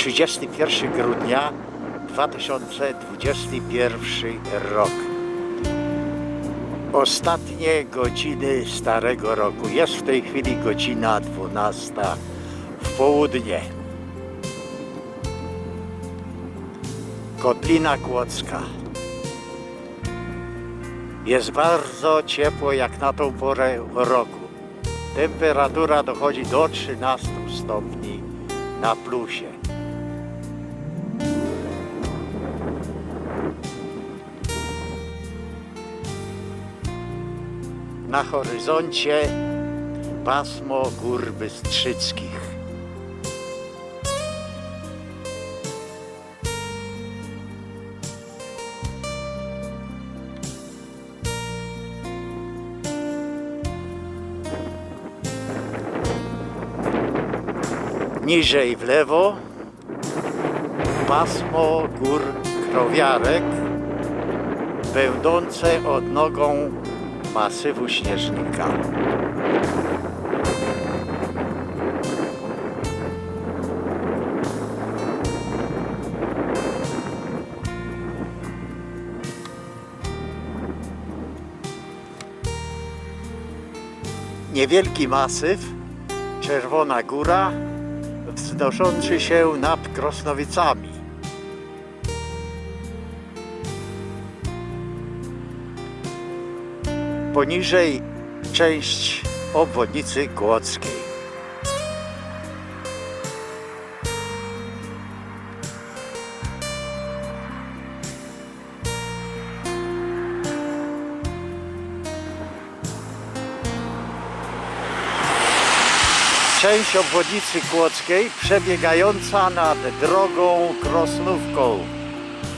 31 grudnia 2021 rok. Ostatnie godziny Starego Roku. Jest w tej chwili godzina 12 w południe. Kotlina Kłodzka. Jest bardzo ciepło jak na tą porę roku. Temperatura dochodzi do 13 stopni na plusie. Na horyzoncie pasmo gór bystrzyckich. Niżej w lewo pasmo gór krowiarek będące odnogą masywu śnieżnika. Niewielki masyw, Czerwona Góra, wznoszący się nad Krosnowicami. Poniżej część obwodnicy Kłodzkiej. Część obwodnicy Kłodzkiej przebiegająca nad drogą Krosnówką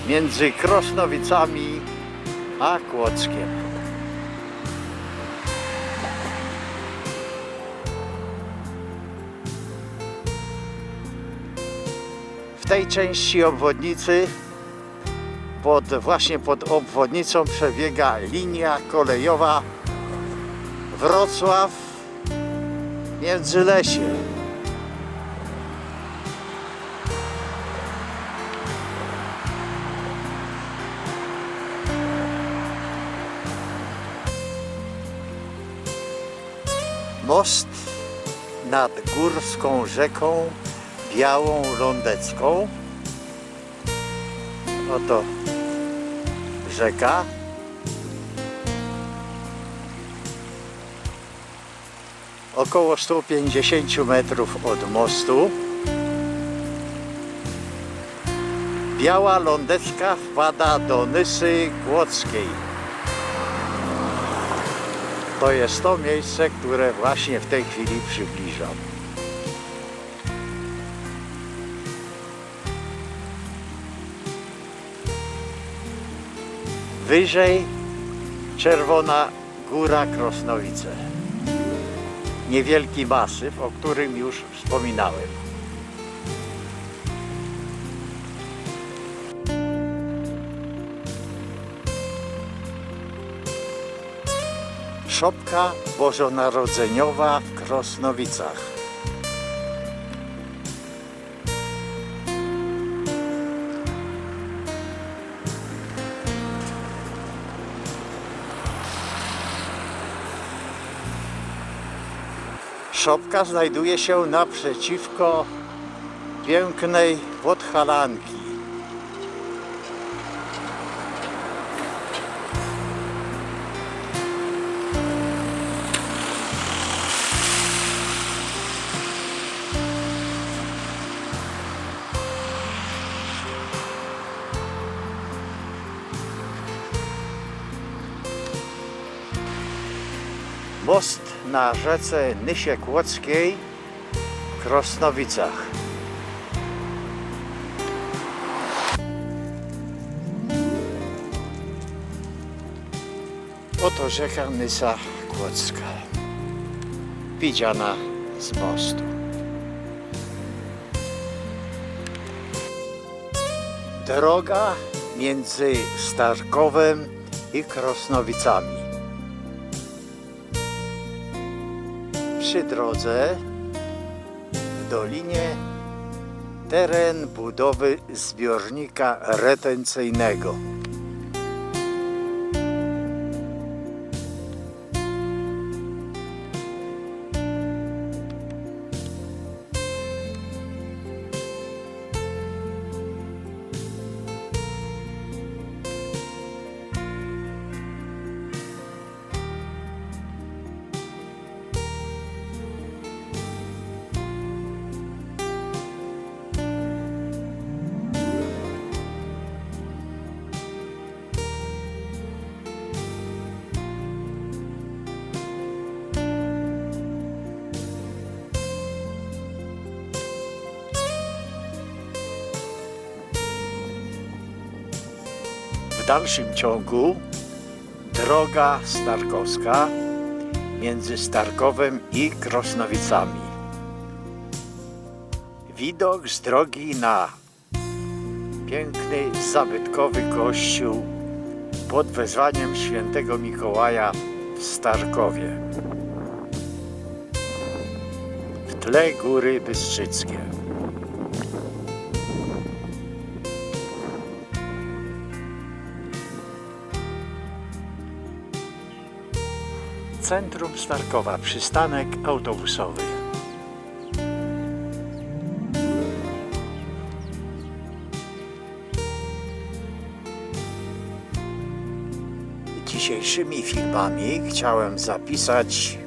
między Krosnowicami a Kłodzkiem. Tej części obwodnicy pod, właśnie pod obwodnicą przebiega linia kolejowa Wrocław Międzylesie. Most nad górską rzeką Białą Lądecką. Oto rzeka. Około 150 metrów od mostu. Biała Lądecka wpada do Nysy Kłodzkiej. To jest to miejsce, które właśnie w tej chwili przybliżam. Wyżej Czerwona Góra Krosnowice. Niewielki masyw, o którym już wspominałem. Szopka Bożonarodzeniowa w Krosnowicach. Szopka znajduje się naprzeciwko pięknej Podhalanki. Most na rzece Nysie Kłodzkiej w Krosnowicach. Oto rzeka Nysa Kłodzka, widziana z mostu. Droga między Starkowem i Krosnowicami. Przy drodze w dolinie Teren budowy zbiornika retencyjnego. Dalszym ciągu droga Starkowska między Starkowem i Krosnowicami. Widok z drogi na piękny, zabytkowy kościół pod wezwaniem świętego Mikołaja w Starkowie. W tle góry Bystrzyckie. Centrum Starkowa, przystanek autobusowy. Dzisiejszymi filmami chciałem zapisać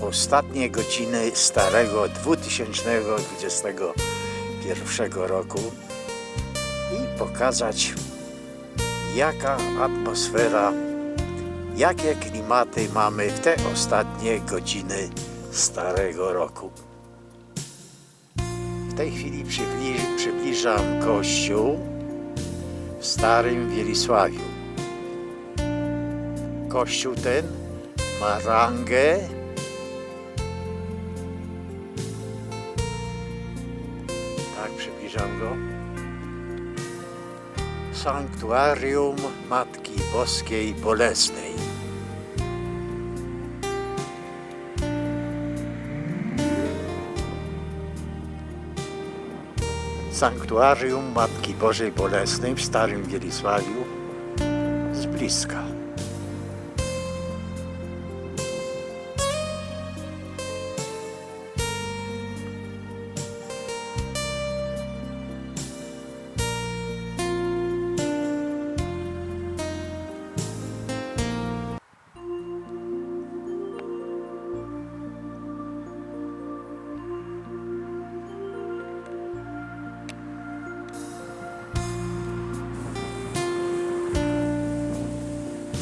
ostatnie godziny starego 2021 roku i pokazać jaka atmosfera jakie klimaty mamy w te ostatnie godziny starego roku. W tej chwili przybli- przybliżam kościół w Starym Wielisławiu. Kościół ten ma rangę tak przybliżam go Sanktuarium Matki Boskiej Bolesnej. Sanktuarium Matki Bożej Bolesnej w Starym Wielisławiu z bliska.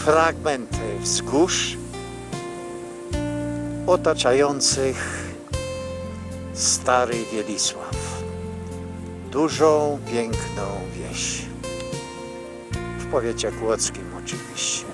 Fragment wzgórz otaczających Stary Wielisław. Dużą, piękną wieś. W powiecie kłodzkim oczywiście.